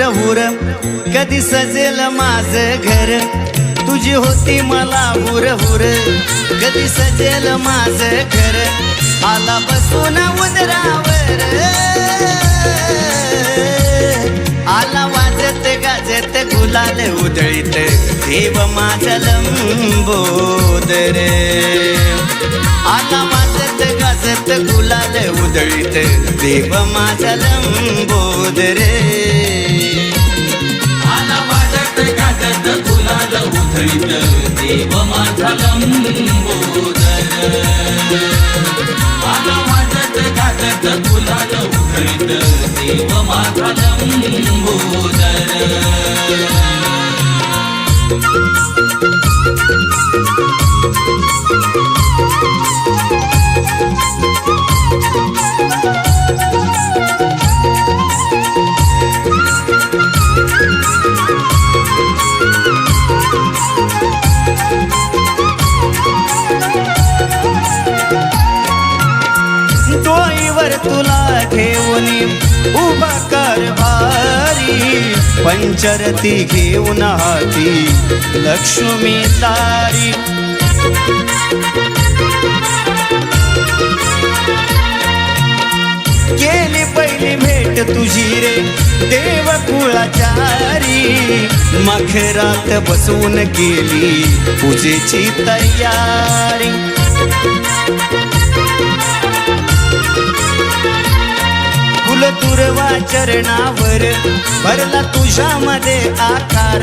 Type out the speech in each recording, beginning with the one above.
हुर हुर कधी सजेल माझ घर. तुझी होती मला हुर हुर कधी सजेल माझ घर. आला बसून उदरावर. आला वाजत गाजत गुलाल उधळीत. देव माझा लंबोदर. आला वाजत गाजत गुलाल उधळीत. देव माझा लंबोदर. गुलाल उधळीत देव माझा लंबोदर आला वाजत गाजत देव माझा लंबोदर डोईवर तुला घेऊन उभा कारभारी पंचरती घेऊन हाती लक्ष्मी तारी. गेली पहिली भेट तुझी रे देव कुळाचारी मखरात बसवून गेली पूजेची तयारी. फुल तुरवा चरणावर भरला तुझ्यामध्ये आकार.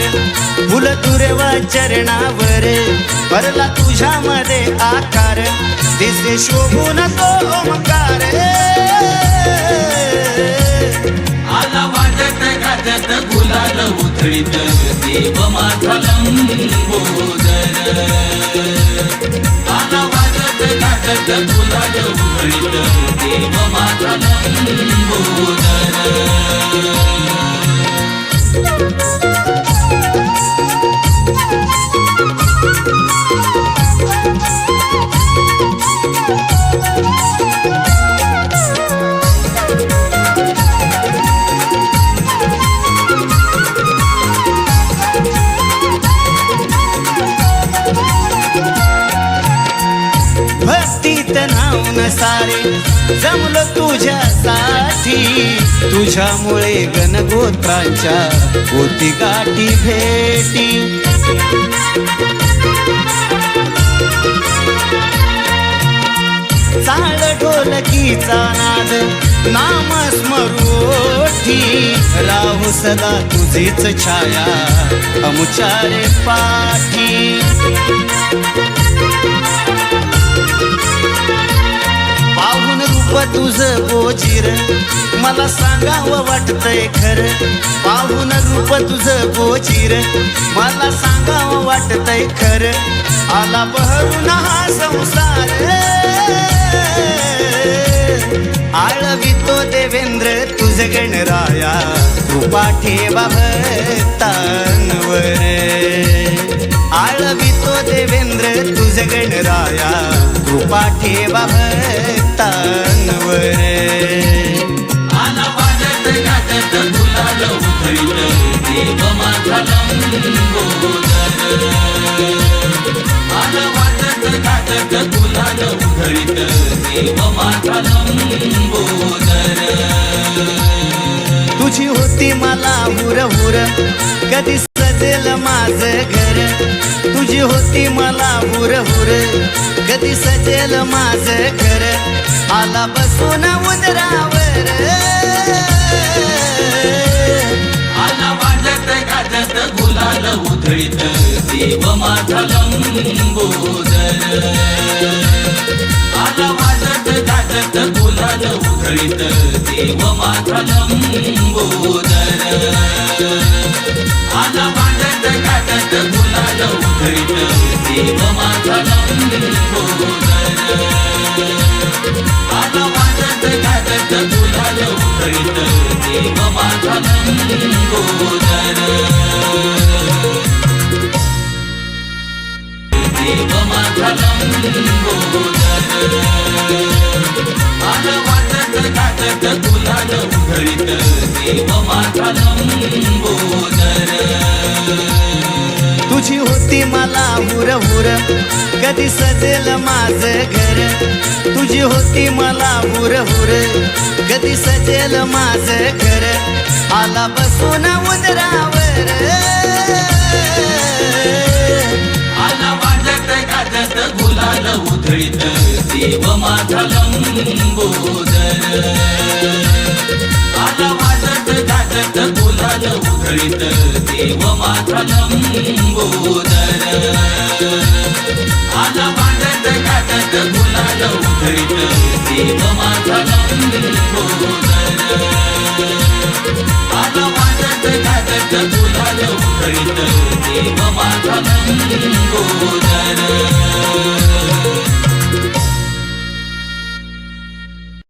फुल तुरवा चरणावर भरला तुझ्यामध्ये आकार. दिसे शोभून तो ओंकार. आला वाजत गाजत गुलाल उधळीत. देव माथा लंबोदर. गाजत गुलाल उधळीत देव माझा लंबोदर सारे जमलं तुझ्यासाठी. तुझ्यामुळे गणगोत्राच्या होती गाठी भेटी. चाळ ढोलकीचा नाद नाम स्मरोठी. राहू सदा तुझीच छाया अमुचारे पाठी. पाहून तुझं तुझ बोजीर मला सांगावं वाटतंय खर. पाहून रूप तुझ बोजीर मला सांगावं वाटतंय खर. आला बहरून हा संसार. आळवितो देवेंद्र तुझ गणराया कृपा ठेवा भक्तांवर. देवेंद्र तुझ गणराया कृपा ठेवा भक्तांवर. तुझी होती मला हुर हुर कधी असेल माझ घर. तुझी होती मला हुर हुर. कधी सजेल माझ घर. आला बसून उदरावर. आला वाजत गाजत गुलाल उधळीत. देव माझा लंबोदर. आला वाजत गाजत गुलाल उधळीत. देव माझा लंबोदर. माझ्या वाटत गाजत गुलाल उधळीत देव माझा लंबोदर आला वाजत गाजत गुलाल उधळीत देव माझा लंबोदर देव माझा लंबोदर आलं वाजत गाजत गुलाल उधळीत देव माझा होती मला हुर हुर. कधी सजेल माझ घर? तुझी होती मला हुर हुर. कधी सजेल माझ घर? आला बसून उदरावर. आला वाजत गाजत गुलाल उधळीत. देव माझा लंबोदर. आला वाजत गाजत गुलाल उधळीत. देव माझा लंबोदर. देव माझा लंबोदर आला वाजत देव माझा लंबोदर